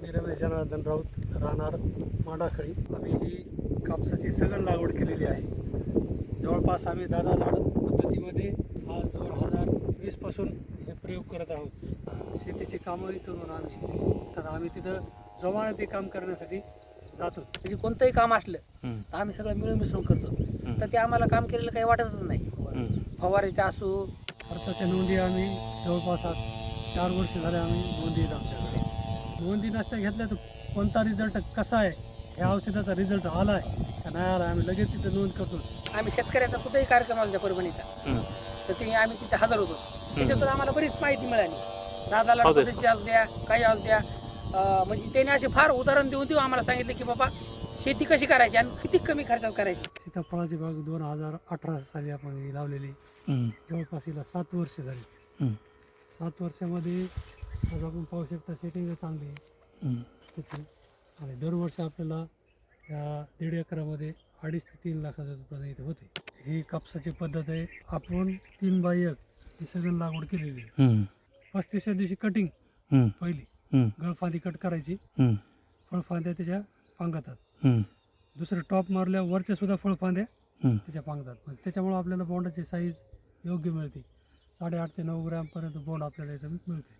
मी रमेश जनार्दन राऊत राहणार माडाखळी. आम्ही ही कापसाची सगळं लागवड केलेली आहे. जवळपास आम्ही दादा लाड पद्धतीमध्ये आज दोन हजार वीसपासून हे प्रयोग करत आहोत. शेतीची कामंही करून आम्ही तर आम्ही तिथं जोमाने ते काम करण्यासाठी जातो. म्हणजे कोणतंही काम असलं. तर आम्ही सगळं मिळून मिसळून करतो तर ते आम्हाला काम केलेलं काही वाटतच नाही. फवारीचं असो खर्चाच्या नोंदी आम्ही जवळपास आज चार वर्ष झाले आम्ही नोंदी आहेत आमच्याकडे नोंदी नसत्या घेतल्या तर कोणता रिझल्ट कसा आहे? ह्या औषधाचा रिझल्ट आला आहे का नाही आला आम्ही लगेच तिथे नोंद करतो. आम्ही शेतकऱ्याचा कुठेही कार्यक्रम असला परभणीचा. तर ते आम्ही तिथे हजर होतो. त्याच्यातून आम्हाला बरीच माहिती मिळाली. दादाला पद्धती असू द्या काही असू द्या. म्हणजे त्याने असे फार उदाहरण देऊन देऊ आम्हाला सांगितलं की बाबा शेती कशी करायची आणि किती कमी खर्चात करायची? सीताफळाची बाग दोन हजार अठरा साली आपण ही लावलेली. जवळपास हिला सात वर्ष झाली. सात वर्षामध्ये आज आपण पाहू शकता सेटिंग चांगली आहे. त्याची आणि दरवर्षी आपल्याला या दीड एकरामध्ये अडीच ते तीन लाखाचं उत्पन्न इथे होते ही कापसाची पद्धत आहे आपण तीन बाय एक ही सगळं लागवड केलेली आहे. पस्तीसच्या दिवशी कटिंग. पहिली. गळफांदी कट करायची. फळफांद्या त्याच्या पांगतात. दुसरं टॉप मारल्यावर वरच्या सुद्धा फळफांद्या. त्याच्या पांगतात त्याच्यामुळं आपल्याला बोंडाची साईज योग्य मिळते साडेआठ ते नऊ ग्रॅमपर्यंत बोंड आपल्याला याचं मिळते